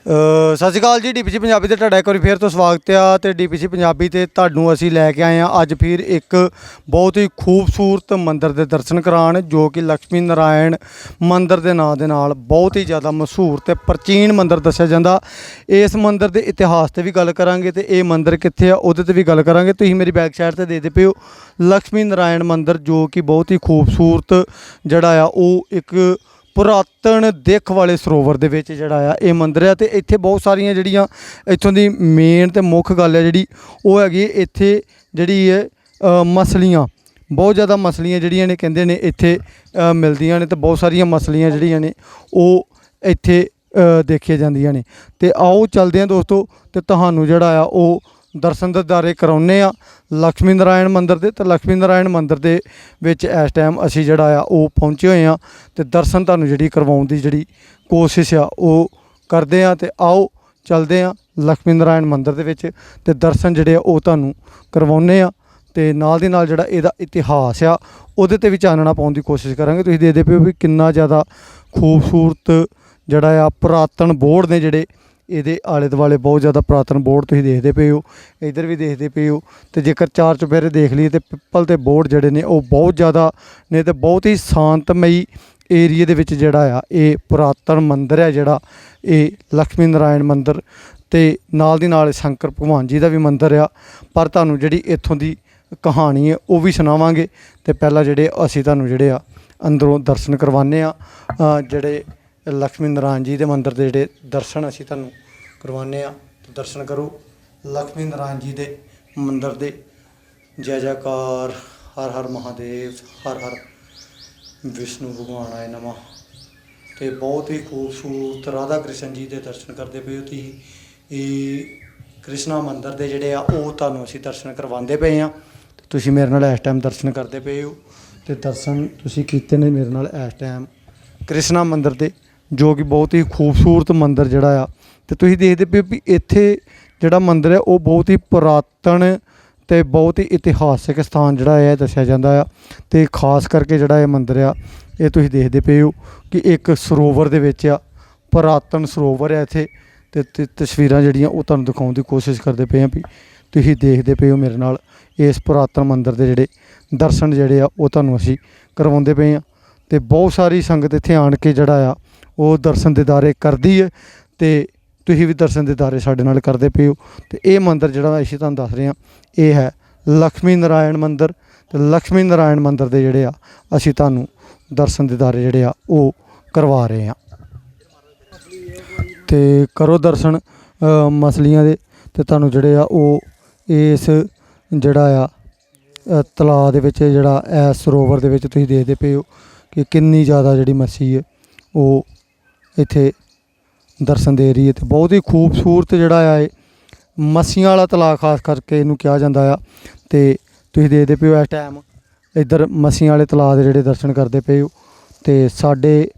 ਸਤਿ ਸ਼੍ਰੀ ਅਕਾਲ ਜੀ ਡੀਪੀਸੀ ਪੰਜਾਬੀ ਤੇ ਤੁਹਾਡਾ ਇੱਕ ਵਾਰੀ ਫੇਰ ਤੋਂ ਸਵਾਗਤ ਆ ਤੇ ਡੀਪੀਸੀ ਪੰਜਾਬੀ ਤੇ ਤੁਹਾਨੂੰ ਅਸੀਂ ਲੈ ਕੇ ਆਏ ਆ ਅੱਜ ਫਿਰ ਇੱਕ ਬਹੁਤ ਹੀ ਖੂਬਸੂਰਤ ਮੰਦਿਰ ਦੇ ਦਰਸ਼ਨ ਕਰਾਣ ਜੋ ਕਿ ਲక్ష్ਮੀ ਨਾਰਾਇਣ ਮੰਦਿਰ ਦੇ ਨਾਂ ਦੇ ਨਾਲ ਬਹੁਤ ਹੀ ਜ਼ਿਆਦਾ ਮਸ਼ਹੂਰ ਤੇ ਪ੍ਰਚੀਨ ਮੰਦਿਰ ਦੱਸਿਆ ਜਾਂਦਾ। ਇਸ ਮੰਦਿਰ ਦੇ ਇਤਿਹਾਸ ਤੇ ਵੀ ਗੱਲ ਕਰਾਂਗੇ ਤੇ ਇਹ ਮੰਦਿਰ ਕਿੱਥੇ ਆ ਉਹਦੇ ਤੇ ਵੀ ਗੱਲ ਕਰਾਂਗੇ। ਤੁਸੀਂ ਮੇਰੀ ਬੈਕ ਸਾਈਡ ਤੇ ਦੇਖਦੇ ਦੇ ਪਿਓ। ਲక్ష్ਮੀ ਨਾਰਾਇਣ ਮੰਦਿਰ ਜੋ ਕਿ ਬਹੁਤ ਹੀ ਖੂਬਸੂਰਤ ਜਿਹੜਾ ਆ, ਉਹ ਇੱਕ ਪੁਰਾਤਨ ਦਿੱਖ ਵਾਲੇ ਸਰੋਵਰ ਦੇ ਵਿੱਚ ਜਿਹੜਾ ਆ, ਇਹ ਮੰਦਿਰ ਆ ਤੇ ਇੱਥੇ ਬਹੁਤ ਸਾਰੀਆਂ ਜਿਹੜੀਆਂ ਇੱਥੋਂ ਦੀ ਮੇਨ ਤੇ ਮੁੱਖ ਗੱਲ ਹੈ ਜਿਹੜੀ, ਉਹ ਹੈਗੀ ਇੱਥੇ ਜਿਹੜੀ ਹੈ ਮਸਲੀਆਂ। ਬਹੁਤ ਜ਼ਿਆਦਾ ਮਸਲੀਆਂ ਜਿਹੜੀਆਂ ਨੇ ਕਹਿੰਦੇ ਨੇ ਇੱਥੇ ਮਿਲਦੀਆਂ ਨੇ ਤੇ ਬਹੁਤ ਸਾਰੀਆਂ ਮਸਲੀਆਂ ਜਿਹੜੀਆਂ ਨੇ, ਉਹ ਇੱਥੇ ਦੇਖੀਆਂ ਜਾਂਦੀਆਂ ਨੇ। ਤੇ ਆਓ ਚੱਲਦੇ ਹਾਂ ਦੋਸਤੋ ਤੇ ਤੁਹਾਨੂੰ ਜਿਹੜਾ ਆ, ਉਹ ਦਰਸ਼ਨ ਦੇ ਦਿਦਾਰੇ ਕਰਾਉਨੇ ਆ। ਲక్ష్ਮੀ ਨਾਰਾਇਣ ਮੰਦਰ ਦੇ ਤੇ ਲక్ష్ਮੀ ਨਾਰਾਇਣ ਮੰਦਰ ਦੇ ਵਿੱਚ ਇਸ ਟਾਈਮ ਅਸੀਂ ਜਿਹੜਾ ਆ, ਉਹ ਪਹੁੰਚੇ ਹੋਏ ਆ ਤੇ ਦਰਸ਼ਨ ਤੁਹਾਨੂੰ ਜਿਹੜੀ ਕਰਵਾਉਣ ਦੀ ਜਿਹੜੀ ਕੋਸ਼ਿਸ਼ ਆ, ਉਹ ਕਰਦੇ ਆ ਤੇ ਆਓ ਚੱਲਦੇ ਆ ਲక్ష్ਮੀ ਨਾਰਾਇਣ ਮੰਦਰ ਦੇ ਵਿੱਚ ਤੇ ਦਰਸ਼ਨ ਜਿਹੜੇ ਆ, ਉਹ ਤੁਹਾਨੂੰ ਕਰਵਾਉਨੇ ਆ ਤੇ ਨਾਲ ਦੀ ਨਾਲ ਜਿਹੜਾ ਇਹਦਾ ਇਤਿਹਾਸ ਆ, ਉਹਦੇ ਤੇ ਵੀ ਚਾਨਣਾ ਪਾਉਣ ਦੀ ਕੋਸ਼ਿਸ਼ ਕਰਾਂਗੇ। ਤੁਸੀਂ ਦੇਖਦੇ ਪਿਓ ਵੀ ਕਿੰਨਾ ਜ਼ਿਆਦਾ ਖੂਬਸੂਰਤ ਜਿਹੜਾ ਆ, ਪੁਰਾਤਨ ਬੋਰਡ ਨੇ ਜਿਹੜੇ ਇਹਦੇ ਆਲੇ ਦੁਆਲੇ ਬਹੁਤ ਜ਼ਿਆਦਾ ਪੁਰਾਤਨ ਬੋਰਡ ਤੁਸੀਂ ਦੇਖਦੇ ਪਏ ਹੋ, ਇੱਧਰ ਵੀ ਦੇਖਦੇ ਪਏ ਹੋ ਤੇ ਜੇਕਰ ਚਾਰ ਚੁਫੇਰੇ ਦੇਖ ਲਈਏ ਤੇ ਪਿੱਪਲ ਤੇ ਬੋਰਡ ਜਿਹੜੇ ਨੇ ਉਹ ਬਹੁਤ ਜ਼ਿਆਦਾ ਨੇ ਤੇ ਬਹੁਤ ਹੀ ਸ਼ਾਂਤਮਈ ਏਰੀਏ ਦੇ ਵਿੱਚ ਜਿਹੜਾ ਆ, ਇਹ ਪੁਰਾਤਨ ਮੰਦਿਰ ਹੈ ਜਿਹੜਾ, ਇਹ ਲక్ష్ਮੀ ਨਾਰਾਇਣ ਮੰਦਿਰ ਤੇ ਨਾਲ ਦੀ ਨਾਲ ਸ਼ੰਕਰ ਭਗਵਾਨ ਜੀ ਦਾ ਵੀ ਮੰਦਿਰ ਆ। ਪਰ ਤੁਹਾਨੂੰ ਜਿਹੜੀ ਇੱਥੋਂ ਦੀ ਕਹਾਣੀ ਹੈ ਉਹ ਵੀ ਸੁਣਾਵਾਂਗੇ ਤੇ ਪਹਿਲਾਂ ਜਿਹੜੇ ਅਸੀਂ ਤੁਹਾਨੂੰ ਜਿਹੜੇ ਆ, ਅੰਦਰੋਂ ਦਰਸ਼ਨ ਕਰਵਾਉਂਦੇ ਆ ਜਿਹੜੇ ਲక్ష్ਮੀ ਨਾਰਾਇਣ ਜੀ ਦੇ ਮੰਦਰ ਦੇ ਜਿਹੜੇ ਦਰਸ਼ਨ ਅਸੀਂ ਤੁਹਾਨੂੰ ਕਰਵਾਉਂਦੇ ਆ ਦਰਸ਼ਨ ਕਰੋ। ਲక్ష్ਮੀ ਨਾਰਾਇਣ ਜੀ ਦੇ ਮੰਦਰ ਦੇ। ਜੈ ਜੈਕਾਰ, ਹਰ ਹਰ ਮਹਾਦੇਵ, ਹਰ ਹਰ ਵਿਸ਼ਨੂੰ, ਭਗਵਾਨ ਆਏ ਨਮਾ। ਤੇ ਬਹੁਤ ਹੀ ਖੂਬਸੂਰਤ ਰਾਧਾ ਕ੍ਰਿਸ਼ਨ ਜੀ ਦੇ ਦਰਸ਼ਨ ਕਰਦੇ ਪਏ ਹੋ ਤੁਸੀਂ। ਇਹ ਕ੍ਰਿਸ਼ਨਾ ਮੰਦਰ ਦੇ ਜਿਹੜੇ ਆ, ਉਹ ਤੁਹਾਨੂੰ ਅਸੀਂ ਦਰਸ਼ਨ ਕਰਵਾਉਂਦੇ ਪਏ ਆ ਤੁਸੀਂ ਮੇਰੇ ਨਾਲ ਇਸ ਟਾਈਮ ਦਰਸ਼ਨ ਕਰਦੇ ਪਏ ਹੋ। ਤੇ ਦਰਸ਼ਨ ਤੁਸੀਂ ਕੀਤੇ ਨੇ ਮੇਰੇ ਨਾਲ ਇਸ ਟਾਈਮ। ਕ੍ਰਿਸ਼ਨਾ ਮੰਦਰ ਦੇ ਜੋ ਕਿ ਬਹੁਤ ਹੀ ਖੂਬਸੂਰਤ ਮੰਦਿਰ ਜਿਹੜਾ ਆ। ਤੇ ਤੁਸੀਂ ਦੇਖਦੇ ਪਏ ਹੋ ਵੀ ਇੱਥੇ ਜਿਹੜਾ ਮੰਦਿਰ ਹੈ ਉਹ ਬਹੁਤ ਹੀ ਪੁਰਾਤਨ ਤੇ ਬਹੁਤ ਹੀ ਇਤਿਹਾਸਿਕ ਸਥਾਨ ਜਿਹੜਾ ਹੈ ਦੱਸਿਆ ਜਾਂਦਾ ਆ। ਤੇ ਖਾਸ ਕਰਕੇ ਜਿਹੜਾ ਇਹ ਮੰਦਿਰ ਆ, ਇਹ ਤੁਸੀਂ ਦੇਖਦੇ ਪਏ ਹੋ ਕਿ ਇੱਕ ਸਰੋਵਰ ਦੇ ਵਿੱਚ ਆ, ਪੁਰਾਤਨ ਸਰੋਵਰ ਹੈ ਇੱਥੇ। ਤੇ ਤੇ, ਤਸਵੀਰਾਂ ਜਿਹੜੀਆਂ ਉਹ ਤੁਹਾਨੂੰ ਦਿਖਾਉਣ ਦੀ ਕੋਸ਼ਿਸ਼ ਕਰਦੇ ਪਏ ਆ ਵੀ ਤੁਸੀਂ ਦੇਖਦੇ ਪਏ ਹੋ ਮੇਰੇ ਨਾਲ ਇਸ ਪੁਰਾਤਨ ਮੰਦਿਰ ਦੇ ਜਿਹੜੇ ਦਰਸ਼ਨ ਜਿਹੜੇ ਆ, ਉਹ ਤੁਹਾਨੂੰ ਅਸੀਂ ਕਰਵਾਉਂਦੇ ਪਏ ਆ। ਤੇ ਬਹੁਤ ਸਾਰੀ ਸੰਗਤ ਇੱਥੇ ਆਣ ਕੇ ਜਿਹੜਾ ਆ ਉਹ ਦਰਸ਼ਨ ਦਿਦਾਰੇ ਕਰਦੀ ਹੈ ਤੇ ਤੁਸੀਂ ਵੀ ਦਰਸ਼ਨ ਦਿਦਾਰੇ ਸਾਡੇ ਨਾਲ ਕਰਦੇ ਪਿਓ ਤੇ ਇਹ ਮੰਦਰ ਜਿਹੜਾ ਅਸੀਂ ਤੁਹਾਨੂੰ ਦੱਸ ਰਹੇ ਹਾਂ ਇਹ ਹੈ ਲక్ష్ਮੀ ਨਾਰਾਇਣ ਮੰਦਰ ਤੇ ਲక్ష్ਮੀ ਨਾਰਾਇਣ ਮੰਦਰ ਦੇ ਜਿਹੜੇ ਆ, ਅਸੀਂ ਤੁਹਾਨੂੰ ਦਰਸ਼ਨ ਦਿਦਾਰੇ ਜਿਹੜੇ ਆ, ਉਹ ਕਰਵਾ ਰਹੇ ਆ ਤੇ ਕਰੋ ਦਰਸ਼ਨ ਮਸਲੀਆਂ ਦੇ ਤੇ ਤੁਹਾਨੂੰ ਜਿਹੜੇ ਆ, ਉਹ ਇਸ ਜਿਹੜਾ ਆ ਤਲਾਅ ਦੇ ਵਿੱਚ ਜਿਹੜਾ ਐ ਸਰੋਵਰ ਦੇ ਵਿੱਚ ਤੁਸੀਂ ਦੇਖਦੇ ਪਏ ਹੋ ਕਿ ਕਿੰਨੀ ਜ਼ਿਆਦਾ ਜਿਹੜੀ ਮੱਛੀ ਹੈ ਉਹ ਇੱਥੇ ਦਰਸ਼ਨ ਦੇ ਰਹੀ ਹੈ ਤੇ ਬਹੁਤ ਹੀ ਖੂਬਸੂਰਤ ਜਿਹੜਾ ਆ ਇਹ ਮੱਛੀਆਂ ਵਾਲਾ ਤਲਾਅ ਖਾਸ ਕਰਕੇ ਇਹਨੂੰ ਕਿਹਾ ਜਾਂਦਾ ਆ। ਤੇ ਤੁਸੀਂ ਦੇਖਦੇ ਪਏ ਹੋ ਇਸ ਟਾਈਮ ਇੱਧਰ ਮੱਸੀਆਂ ਵਾਲੇ ਤਲਾਅ ਦੇ ਜਿਹੜੇ ਦਰਸ਼ਨ ਕਰਦੇ ਪਏ ਹੋ ਤੇ ਸਾਡੇ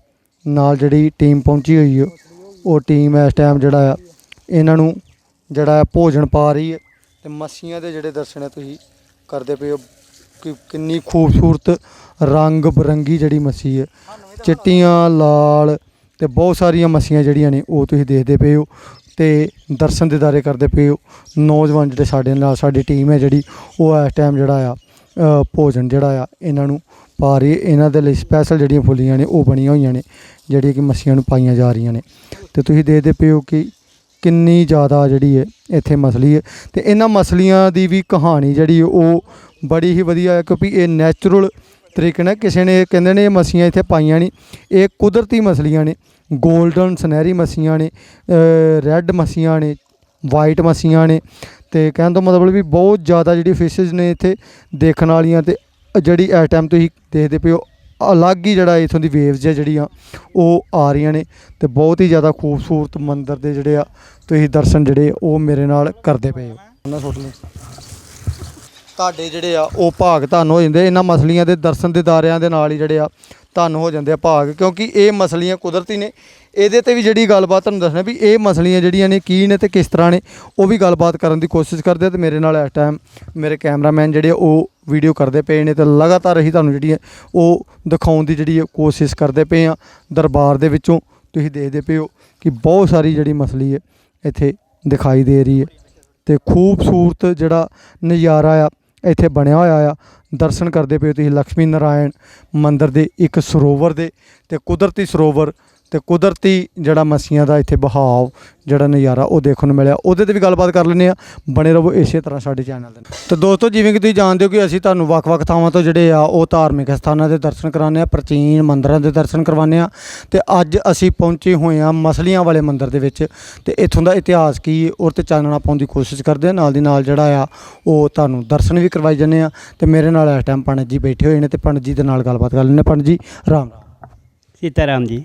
ਨਾਲ ਜਿਹੜੀ ਟੀਮ ਪਹੁੰਚੀ ਹੋਈ ਹੈ ਉਹ ਟੀਮ ਇਸ ਟਾਈਮ ਜਿਹੜਾ ਆ, ਇਹਨਾਂ ਨੂੰ ਜਿਹੜਾ ਆ ਭੋਜਨ ਪਾ ਰਹੀ ਹੈ ਤੇ ਮੱਛੀਆਂ ਦੇ ਜਿਹੜੇ ਦਰਸ਼ਨ ਹੈ ਤੁਸੀਂ ਕਰਦੇ ਪਏ ਹੋ। ਕਿੰਨੀ ਖੂਬਸੂਰਤ ਰੰਗ ਬਰੰਗੀ ਜਿਹੜੀ ਮੱਛੀ ਹੈ, ਚਿੱਟੀਆਂ, ਲਾਲ ਤੇ ਬਹੁਤ ਸਾਰੀਆਂ ਮੱਛੀਆਂ ਜਿਹੜੀਆਂ ਨੇ ਉਹ ਤੁਸੀਂ ਦੇਖਦੇ ਪਏ ਹੋ ਤੇ ਦਰਸ਼ਨ ਦਿਦਾਰੇ ਕਰਦੇ ਪਏ ਹੋ। ਨੌਜਵਾਨ ਜਿਹੜੇ ਸਾਡੇ ਨਾਲ ਸਾਡੀ ਟੀਮ ਹੈ ਜਿਹੜੀ, ਉਹ ਇਸ ਟਾਈਮ ਜਿਹੜਾ ਆ ਭੋਜਨ ਜਿਹੜਾ ਆ, ਇਹਨਾਂ ਨੂੰ ਪਾ ਰਹੀ ਹੈ। ਇਹਨਾਂ ਦੇ ਲਈ ਸਪੈਸ਼ਲ ਜਿਹੜੀਆਂ ਫੁੱਲੀਆਂ ਨੇ, ਉਹ ਬਣੀਆਂ ਹੋਈਆਂ ਨੇ, ਜਿਹੜੀਆਂ ਕਿ ਮੱਛੀਆਂ ਨੂੰ ਪਾਈਆਂ ਜਾ ਰਹੀਆਂ ਨੇ। ਤੇ ਤੁਸੀਂ ਦੇਖਦੇ ਪਏ ਹੋ ਕਿ ਕਿੰਨੀ ਜ਼ਿਆਦਾ ਜਿਹੜੀ ਹੈ ਇੱਥੇ ਮਸਲੀ ਹੈ। ਤੇ ਇਹਨਾਂ ਮਸਲੀਆਂ ਦੀ ਵੀ ਕਹਾਣੀ ਜਿਹੜੀ ਉਹ ਬੜੀ ਹੀ ਵਧੀਆ ਹੈ ਕਿਉਂਕਿ ਇਹ ਨੈਚੁਰਲ ਤਰੀਕੇ ਨਾਲ ਕਿਸੇ ਨੇ, ਕਹਿੰਦੇ ਨੇ ਇਹ ਮੱਛੀਆਂ ਇੱਥੇ ਪਾਈਆਂ ਨਹੀਂ। ਇਹ ਕੁਦਰਤੀ ਮਸਲੀਆਂ ਨੇ। 골ਡਨ ਸੁਨਹਿਰੀ ਮੱਛੀਆਂ ਨੇ ਰੈੱਡ ਮੱਛੀਆਂ ਨੇ ਵਾਈਟ ਮੱਛੀਆਂ ਨੇ ਤੇ ਕਹਿਣ ਤੋਂ ਮਤਲਬ ਵੀ ਬਹੁਤ ਜ਼ਿਆਦਾ ਜਿਹੜੀ ਫਿਸ਼ਸ ਨੇ ਇੱਥੇ ਦੇਖਣ ਵਾਲੀਆਂ ਤੇ ਜਿਹੜੀ ਇਸ ਟਾਈਮ ਤੁਸੀਂ ਦੇਖਦੇ ਪਏ ਹੋ ਅਲੱਗ ਹੀ ਜਿਹੜਾ ਇਥੋਂ ਦੀ ਵੇਵਸ ਹੈ ਜਿਹੜੀਆਂ ਉਹ ਆ ਰਹੀਆਂ ਨੇ ਤੇ ਬਹੁਤ ਹੀ ਜ਼ਿਆਦਾ ਖੂਬਸੂਰਤ ਮੰਦਿਰ ਦੇ ਜਿਹੜੇ ਆ ਤੁਸੀਂ ਦਰਸ਼ਨ ਜਿਹੜੇ ਉਹ ਮੇਰੇ ਨਾਲ ਕਰਦੇ ਪਏ ਹੋ। ਉਹਨਾਂ ਸੁੱਟ ਲਓ। ਤੁਹਾਡੇ ਜਿਹੜੇ ਆ ਉਹ ਭਾਗ ਤੁਹਾਨੂੰ ਹੋ ਜਾਂਦੇ ਇਹਨਾਂ ਮਸਲੀਆਂ ਦੇ ਦਰਸ਼ਨ ਦਿਦਾਰਿਆਂ ਦੇ ਨਾਲ ਹੀ ਜਿਹੜੇ ਆ ਤੁਹਾਨੂੰ ਹੋ ਜਾਂਦੇ ਆ ਭਾਗ, ਕਿਉਂਕਿ ਇਹ ਮਸਲੀਆਂ ਕੁਦਰਤੀ ਨੇ। ਇਹਦੇ ਤੇ ਵੀ ਜਿਹੜੀ ਗੱਲਬਾਤ ਤੁਹਾਨੂੰ ਦੱਸਣਾ ਵੀ ਇਹ ਮਸਲੀਆਂ ਜਿਹੜੀਆਂ ਨੇ, ਕੀ ਨੇ ਤੇ ਕਿਸ ਤਰ੍ਹਾਂ ਨੇ, ਉਹ ਵੀ ਗੱਲਬਾਤ ਕਰਨ ਦੀ ਕੋਸ਼ਿਸ਼ ਕਰਦੇ ਆ ਤੇ ਮੇਰੇ ਨਾਲ ਇਸ ਟਾਈਮ ਮੇਰੇ ਕੈਮਰਾਮੈਨ ਜਿਹੜੇ ਆ, ਉਹ ਵੀਡੀਓ ਕਰਦੇ ਪਏ ਨੇ ਤੇ ਲਗਾਤਾਰ ਅਸੀਂ ਤੁਹਾਨੂੰ ਜਿਹੜੀ ਉਹ ਦਿਖਾਉਣ ਦੀ ਜਿਹੜੀ ਕੋਸ਼ਿਸ਼ ਕਰਦੇ ਪਏ ਆ। ਦਰਬਾਰ ਦੇ ਵਿੱਚੋਂ ਤੁਸੀਂ ਦੇਖਦੇ ਪਏ ਹੋ ਕਿ ਬਹੁਤ ਸਾਰੀ ਜਿਹੜੀ ਮਸਲੀ ਹੈ, ਇੱਥੇ ਦਿਖਾਈ ਦੇ ਰਹੀ ਹੈ ਤੇ ਖੂਬਸੂਰਤ ਜਿਹੜਾ ਨਜ਼ਾਰਾ ਆ, ਇੱਥੇ ਬਣਿਆ ਹੋਇਆ ਆ। ਦਰਸ਼ਨ ਕਰਦੇ ਪਏ ਹੋ ਤੁਸੀਂ ਲక్ష్ਮੀ ਨਾਰਾਇਣ ਮੰਦਿਰ ਦੇ ਇੱਕ ਸਰੋਵਰ ਦੇ ਤੇ ਕੁਦਰਤੀ ਸਰੋਵਰ ਤੇ ਕੁਦਰਤੀ ਜਿਹੜਾ ਮਸੀਆਂ ਦਾ ਇੱਥੇ ਬਹਾਵ, ਜਿਹੜਾ ਨਜ਼ਾਰਾ ਉਹ ਦੇਖਣ ਨੂੰ ਮਿਲਿਆ। ਉਹਦੇ ਤੇ ਵੀ ਗੱਲਬਾਤ ਕਰ ਲੈਨੇ ਆ ਬਣੇ ਰਹੋ ਇਸੇ ਤਰ੍ਹਾਂ ਸਾਡੇ ਚੈਨਲ ਦੇ ਤੇ ਦੋਸਤੋ, ਜਿਵੇਂ ਕਿ ਤੁਸੀਂ ਜਾਣਦੇ ਹੋ ਕਿ ਅਸੀਂ ਤੁਹਾਨੂੰ ਵੱਖ-ਵੱਖ ਥਾਵਾਂ ਤੋਂ ਜਿਹੜੇ ਆ, ਉਹ ਧਾਰਮਿਕ ਸਥਾਨਾਂ ਦੇ ਦਰਸ਼ਨ ਕਰਾਉਂਦੇ ਆ ਪ੍ਰਾਚੀਨ ਮੰਦਰਾਂ ਦੇ ਦਰਸ਼ਨ ਕਰਵਾਉਂਦੇ ਆ ਤੇ ਅੱਜ ਅਸੀਂ ਪਹੁੰਚੇ ਹੋਏ ਆ ਮਸਲੀਆਂ ਵਾਲੇ ਮੰਦਰ ਦੇ ਵਿੱਚ। ਤੇ ਇੱਥੋਂ ਦਾ ਇਤਿਹਾਸ ਕੀ ਔਰ ਤੇ ਚਾਨਣਾ ਪਾਉਣ ਦੀ ਕੋਸ਼ਿਸ਼ ਕਰਦੇ ਆ ਨਾਲ ਦੀ ਨਾਲ ਜਿਹੜਾ ਆ, ਉਹ ਤੁਹਾਨੂੰ ਦਰਸ਼ਨ ਵੀ ਕਰਵਾਈ ਜਾਂਦੇ ਆ ਤੇ ਮੇਰੇ ਨਾਲ ਇਸ ਟਾਈਮ ਪੰਡਤ ਜੀ ਬੈਠੇ ਹੋਏ ਨੇ ਤੇ ਪੰਡਤ ਜੀ ਦੇ ਨਾਲ ਗੱਲਬਾਤ ਕਰ ਲੈਨੇ ਪੰਡਤ ਜੀ ਰਾਮ ਰਾਮ ਸੀਤਾ ਰਾਮ ਜੀ।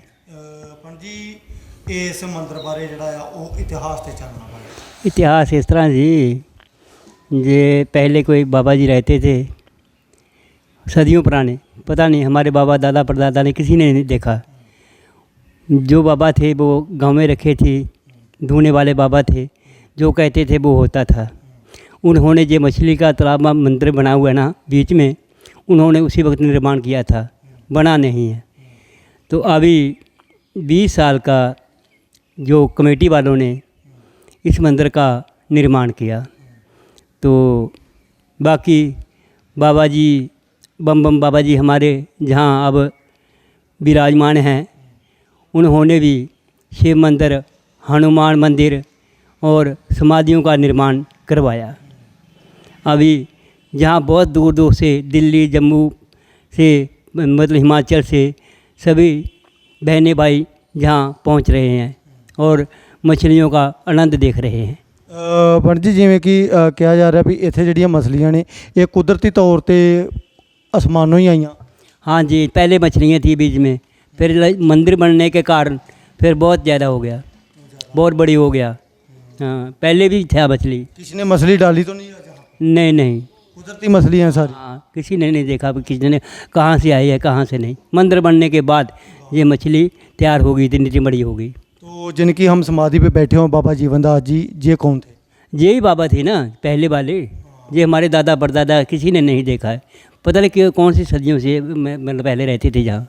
ਇਸ ਮੰਦਿਰ ਬਾਰੇ ਜਿਹੜਾ ਆ ਉਹ ਇਤਿਹਾਸ ਤੇ ਚਾਨਣਾ ਪਾਓ इतिहास इस तरह जी ये पहले कोई बाबा जी रहते थे सदियों पुराने पता नहीं हमारे बाबा दादा परदादा ने किसी ने नहीं देखा जो बाबा थे वो गांव में रखे थे ढूंढने वाले बाबा थे जो कहते थे वो होता था उन्होंने जो मछली का तालाब में मंदिर बना हुआ है ना बीच में उन्होंने उसी वक्त निर्माण किया था बना नहीं है तो अभी बीस साल का जो कमेटी वालों ने इस मंदिर का निर्माण किया। तो बाकी बाबा जी, बम बम बाबा जी हमारे जहाँ अब विराजमान हैं, उन्होंने भी शिव मंदिर, हनुमान मंदिर और समाधियों का निर्माण करवाया। अभी जहाँ बहुत दूर दूर से दिल्ली, जम्मू से मतलब हिमाचल से सभी बहने भाई जहाँ पहुँच रहे हैं। और मछलियों का आनंद देख रहे हैं ਅ, ਪੰਡਤ ਜੀ ਜਿਵੇਂ ਕਿ ਅ, ਕਿਹਾ ਜਾ ਰਿਹਾ ਵੀ ਇੱਥੇ ਜਿਹੜੀਆਂ ਮਛਲੀਆਂ ਨੇ ਇਹ ਕੁਦਰਤੀ ਤੌਰ ਤੇ ਅਸਮਾਨੋਂ ਹੀ ਆਈਆਂ हाँ जी पहले मछलियाँ थी बीच में फिर ल- मंदिर बनने के कारण फिर बहुत ज़्यादा हो गया बहुत बड़ी हो गया हाँ पहले भी था मछली किसी ने मछली डाली तो नहीं है नहीं नहीं कुदरती मछली हैं सारी हाँ किसी ने नहीं देखा भी किसी ने कहाँ से आई है कहाँ से नहीं मंदिर बनने के बाद ये मछली तैयार हो गई थी नीचे बड़ी हो गई तो जिनकी हम समाधि पे बैठे हों, बाबा जीवनदास जी, ये कौन थे? यही बाबा थे ना, पहले वाले। ये हमारे दादा, परदादा, किसी ने नहीं देखा है। पता नहीं कि कौन सी सदियों से मतलब पहले रहते थे जहाँ।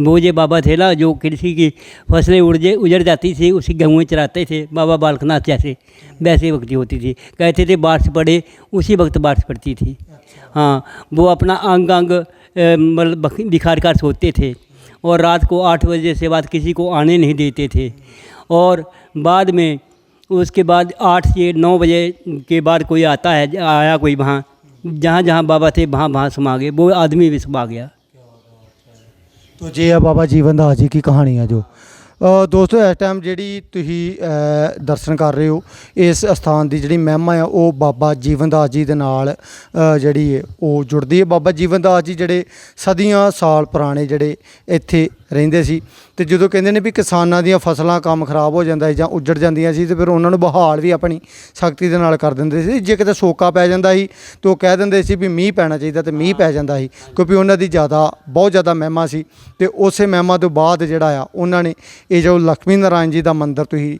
वो ये बाबा थे ना, जो कृषि की फ़सलें उड़ जे, उजड़ जाती थी, उसी गेहूँ चराते थे, बाबा बालकनाथ जैसे, वैसे वक्त होती थी। कहते थे, बारिश पड़े, उसी वक्त बारिश पड़ती थी। हाँ वो अपना अंग अंग मतलब बख- बिखार कर सोते थे। और रात को आठ बजे से बाद किसी को आने नहीं देते थे। और बाद में उसके बाद आठ से नौ बजे के बाद कोई आता है, आया कोई वहाँ, जहाँ जहाँ बाबा थे वहाँ वहाँ समा गए, वो आदमी भी समा गया। तो ये है बाबा जीवनदास जी की कहानी है जो। ਦੋਸਤੋ, ਇਸ ਟਾਈਮ ਜਿਹੜੀ ਤੁਸੀਂ ਦਰਸ਼ਨ ਕਰ ਰਹੇ ਹੋ, ਇਸ ਸਥਾਨ ਦੀ ਜਿਹੜੀ ਮਹਿਮਾ ਆ, ਉਹ ਬਾਬਾ ਜੀਵਨਦਾਸ ਜੀ ਦੇ ਨਾਲ ਜਿਹੜੀ ਹੈ ਉਹ ਜੁੜਦੀ ਹੈ ਬਾਬਾ ਜੀਵਨਦਾਸ ਜੀ ਜਿਹੜੇ ਸਦੀਆਂ ਸਾਲ ਪੁਰਾਣੇ ਜਿਹੜੇ ਇੱਥੇ ਰਹਿੰਦੇ ਸੀ। ਤੇ ਜਦੋਂ ਕਹਿੰਦੇ ਨੇ ਵੀ ਕਿਸਾਨਾਂ ਦੀਆਂ ਫਸਲਾਂ ਕੰਮ ਖਰਾਬ ਹੋ ਜਾਂਦਾ ਸੀ ਜਾਂ ਉੱਜੜ ਜਾਂਦੀਆਂ ਸੀ, ਤੇ ਫਿਰ ਉਹਨਾਂ ਨੂੰ ਬਹਾਲ ਵੀ ਆਪਣੀ ਸ਼ਕਤੀ ਦੇ ਨਾਲ ਕਰ ਦਿੰਦੇ ਸੀ। ਜੇ ਕਿਤੇ ਸੋਕਾ ਪੈ ਜਾਂਦਾ ਸੀ, ਤੇ ਉਹ ਕਹਿ ਦਿੰਦੇ ਸੀ ਵੀ ਮੀਂਹ ਪੈਣਾ ਚਾਹੀਦਾ ਤੇ ਮੀਂਹ ਪੈ ਜਾਂਦਾ ਸੀ, ਕਿਉਂਕਿ ਉਹਨਾਂ ਦੀ ਜ਼ਿਆਦਾ, ਬਹੁਤ ਜ਼ਿਆਦਾ ਮਹਿਮਾ ਸੀ। ਤੇ ਉਸੇ ਮਹਿਮਾ ਤੋਂ ਬਾਅਦ ਜਿਹੜਾ ਆ, ਉਹਨਾਂ ਨੇ ਇਹ ਜੋ ਲక్ష్ਮੀ ਨਾਰਾਇਣ ਜੀ ਦਾ ਮੰਦਰ ਤੁਸੀਂ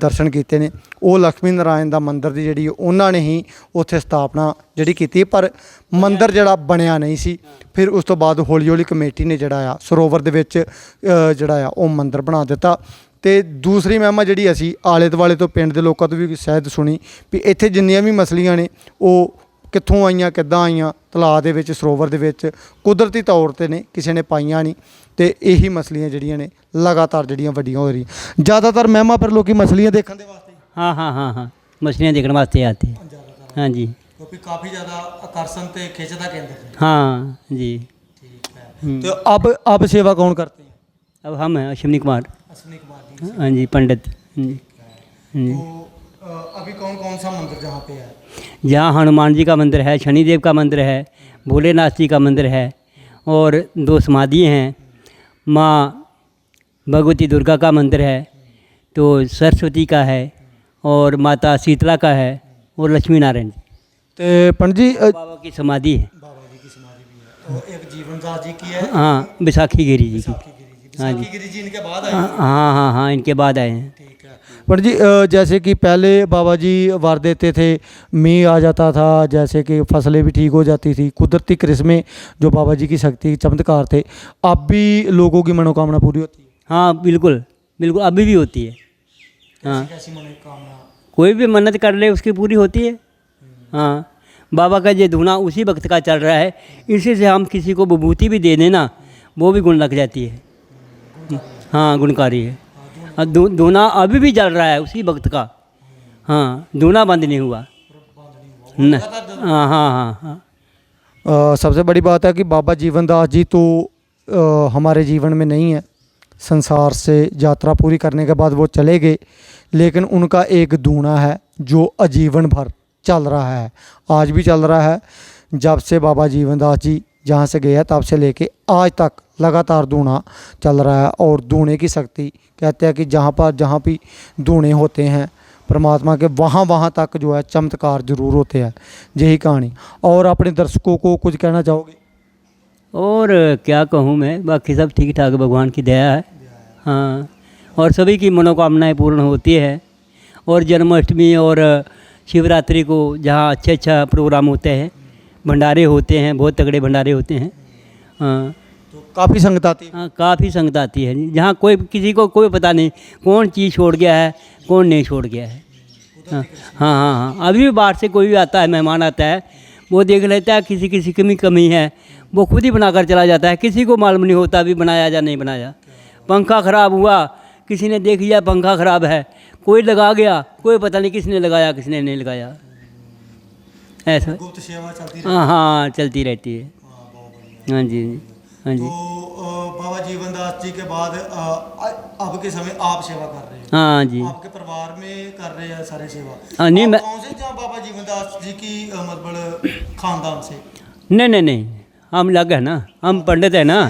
ਦਰਸ਼ਨ ਕੀਤੇ ਨੇ, ਉਹ ਲక్ష్ਮੀ ਨਾਰਾਇਣ ਦਾ ਮੰਦਰ ਦੀ ਜਿਹੜੀ ਉਹਨਾਂ ਨੇ ਹੀ ਉੱਥੇ ਸਥਾਪਨਾ ਜਿਹੜੀ ਕੀਤੀ, ਪਰ ਮੰਦਰ ਜਿਹੜਾ ਬਣਿਆ ਨਹੀਂ ਸੀ। ਫਿਰ ਉਸ ਤੋਂ ਬਾਅਦ ਹੌਲੀ ਹੌਲੀ ਕਮੇਟੀ ਨੇ ਜਿਹੜਾ ਆ, ਸਰੋਵਰ ਦੇ ਵਿੱਚ ਜਿਹੜਾ ਆ ਉਹ ਮੰਦਿਰ ਬਣਾ ਦਿੱਤਾ। ਤੇ ਦੂਸਰੀ ਮਹਿਮਾ ਜਿਹੜੀ ਅਸੀਂ ਆਲੇ ਦੁਆਲੇ ਤੋਂ ਪਿੰਡ ਦੇ ਲੋਕਾਂ ਤੋਂ ਵੀ ਸਹਿਤ ਸੁਣੀ ਵੀ ਇੱਥੇ ਜਿੰਨੀਆਂ ਵੀ ਮਸਲੀਆਂ ਨੇ ਉਹ ਕਿੱਥੋਂ ਆਈਆਂ ਕਿੱਦਾਂ ਆਈਆਂ ਤਲਾਅ ਦੇ ਵਿੱਚ ਸਰੋਵਰ ਦੇ ਵਿੱਚ ਕੁਦਰਤੀ ਤੌਰ ਤੇ ਨੇ ਕਿਸੇ ਨੇ ਪਾਈਆਂ ਨਹੀਂ। ਤੇ ਇਹੀ ਮਸਲੀਆਂ ਜਿਹੜੀਆਂ ਨੇ ਲਗਾਤਾਰ ਜਿਹੜੀਆਂ ਵੱਡੀਆਂ ਹੋ ਰਹੀਆਂ। ਜ਼ਿਆਦਾਤਰ ਮਹਿਮਾ ਪਰ ਲੋਕੀ ਮਸਲੀਆਂ ਦੇਖਣ ਦੇ ਵਾਸਤੇ ਹਾਂ। ਹਾਂ ਹਾਂ ਹਾਂ ਮਛਲੀਆਂ ਦੇਖਣ ਵਾਸਤੇ ਆਤੇ ਹਾਂਜੀ। ਕਿਉਂਕਿ ਕਾਫੀ ਜ਼ਿਆਦਾ ਆਕਰਸ਼ਣ ਤੇ ਖਿੱਚ ਦਾ ਕੇਂਦਰ ਹਾਂ ਜੀ। तो अब अब सेवा कौन करते हैं? अब हम हैं अश्विनी कुमार। अश्विनी कुमार जी। हाँ जी पंडित। हाँ जी हाँ। जी तो अभी कौन कौन सा मंदिर जहाँ पे है? जहाँ हनुमान जी का मंदिर है शनिदेव का मंदिर है भोलेनाथ जी का मंदिर है और दो समाधि हैं। माँ भगवती दुर्गा का मंदिर है तो सरस्वती का है और माता शीतला का है और लक्ष्मी नारायण जी। तो पंडित जी बाबा की समाधि है बाबा जी की समाधि भी है तो एक जीवनदास जी की है। हाँ विसाखी गिरी जी की। हाँ जी। गिरी जी इनके बाद आए। हाँ हाँ हाँ हाँ इनके बाद आए हैं। ठीक है। पंडित जी जैसे कि पहले बाबा जी वार देते थे मीह आ जाता था जैसे कि फ़सलें भी ठीक हो जाती थी कुदरती करिश्मे जो बाबा जी की शक्ति चमत्कार थे अब भी लोगों की मनोकामना पूरी होती है। हाँ बिल्कुल बिल्कुल अभी भी होती है। हाँ। कैसी मनोकामना? कोई भी मन्नत कर ले उसकी पूरी होती है। हाँ। बाबा का ये धुना उसी वक्त का चल रहा है इसी से हम किसी को विभूति भी दे देना वो भी गुण लग जाती है। हाँ गुणकारी है। धु- धुना अभी भी चल रहा है उसी वक्त का। हाँ धुना बंद नहीं हुआ। न हाँ हाँ हाँ हाँ। सबसे बड़ी बात है कि बाबा जीवनदास जी तो अ, हमारे जीवन में नहीं है। संसार से यात्रा पूरी करने के बाद वो चले गए लेकिन उनका एक दूना है जो आजीवन भर चल रहा है, आज भी चल रहा है। जब से बाबा जीवन दास जी जहाँ से हैं, तब से लेके आज तक लगातार दूना चल रहा है और दूने की शक्ति कहते हैं कि जहाँ पर, जहाँ भी दूने होते हैं, परमात्मा के वहाँ वहाँ तक जो है चमत्कार ज़रूर होते हैं। यही कहानी। और अपने दर्शकों को कुछ कहना चाहोगे? और क्या कहूँ मैं? बाकी सब ठीक ठाक भगवान की दया है। हाँ। और सभी की मनोकामनाएँ पूर्ण होती है। और जन्माष्टमी और शिवरात्रि को जहाँ अच्छा अच्छा प्रोग्राम होते हैं भंडारे होते हैं बहुत तगड़े भंडारे होते हैं हाँ। तो काफ़ी संगत आती है। हाँ काफ़ी संगत आती है। जहाँ कोई किसी को कोई पता नहीं कौन चीज़ छोड़ गया है कौन नहीं छोड़ गया है। हाँ हाँ हाँ हाँ। अभी भी बाहर से कोई भी आता है मेहमान आता है वो देख लेता है किसी किसी की भी कमी है वो खुद ही बनाकर चला जाता है। किसी को मालूम नहीं होता अभी बनाया या नहीं बनाया। पंखा ख़राब हुआ किसी ने देख लिया पंखा ख़राब है कोई लगा गया कोई पता नहीं किसने लगाया किसने नहीं लगाया। ऐसा। गुप्त सेवा चलती हाँ हाँ। चलती रहती है। हाँ जी हाँ जी। तो बाबा जीवन दास जी के बाद अब के समय आप सेवा कर रहे हैं। हाँ जी। आपके परिवार में कर रहे हैं सारे सेवा। हाँ, नहीं, मैं- कौन से जहाँ बाबा जीवन दास जी की मतलब खानदान से? नहीं नहीं नहीं। हम लग है ना। हम पंडित है ना।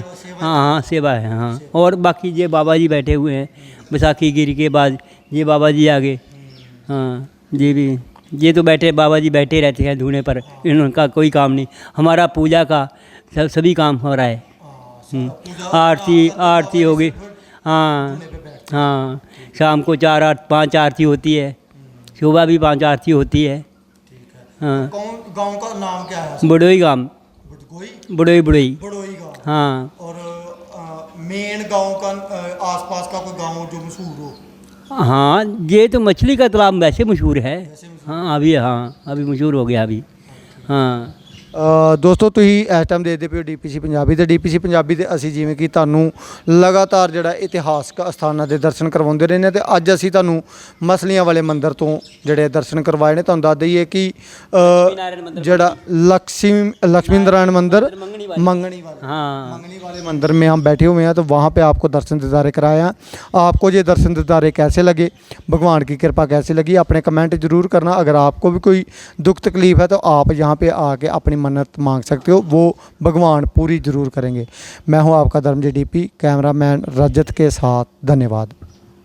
हाँ हाँ सेवा है हाँ। और बाकी ये बाबा जी बैठे हुए हैं बैसाखी गिरी के बाद ये बाबा जी आगे। हाँ ये भी। ये तो बैठे बाबा जी बैठे रहते हैं धूने पर। इनका कोई काम नहीं। हमारा पूजा का सब सभी काम हो रहा है। हम्म, आरती आरती होगी। हाँ हाँ। शाम को चार आठ पाँच आरती होती है। सुबह भी पाँच आरती होती है। हाँ। गाँव का नाम क्या है? बड़ोई गाँव बड़ोई बड़ोई बड़ोई हाँ। और मेन गाँव का आसपास का कोई गाँव जो मशहूर हो? हाँ ये तो मछली का तालाब वैसे मशहूर है हाँ अभी हाँ अभी मशहूर हो गया अभी हाँ ਅ, ਦੋਸਤੋ ਤੁਸੀਂ ਇਸ ਟਾਈਮ ਦੇਖਦੇ ਪਏ ਹੋ ਡੀਪੀਸੀ ਪੰਜਾਬੀ ਤੇ ਡੀਪੀਸੀ ਪੰਜਾਬੀ ਤੇ ਅਸੀਂ ਜਿਵੇਂ ਕਿ ਤੁਹਾਨੂੰ ਲਗਾਤਾਰ ਜਿਹੜਾ ਇਤਿਹਾਸਕ ਅਸਥਾਨਾਂ ਦੇ ਦਰਸ਼ਨ ਕਰਵਾਉਂਦੇ ਰਹਿੰਦੇ ਹਾਂ ਤੇ ਅੱਜ ਅਸੀਂ ਤੁਹਾਨੂੰ ਮਸਲੀਆਂ ਵਾਲੇ ਮੰਦਿਰ ਤੋਂ ਜਿਹੜੇ ਦਰਸ਼ਨ ਕਰਵਾਏ ਨੇ ਤੁਹਾਨੂੰ ਦੱਸ ਦਈਏ ਕਿ ਅ, ਨਾਰਾਇਣ ਮੰਦਿਰ ਜਿਹੜਾ लक्ष्मी लक्ष्मी नारायण मंदिर मंगनी वाले। मंगनी वाले हाँ मंगनी वाले मंदिर में हम बैठे हुए हैं तो वहाँ पे आपको दर्शन दीदारे कराए हैं आपको ये दर्शन दीदारे कैसे लगे भगवान की कृपा कैसे लगी अपने कमेंट जरूर करना अगर आपको भी कोई दुख तकलीफ है तो आप यहाँ पे आके अपनी मन्नत मांग सकते हो वो भगवान पूरी जरूर करेंगे मैं हूँ आपका Dharam ji D P cameraman Rajat के साथ धन्यवाद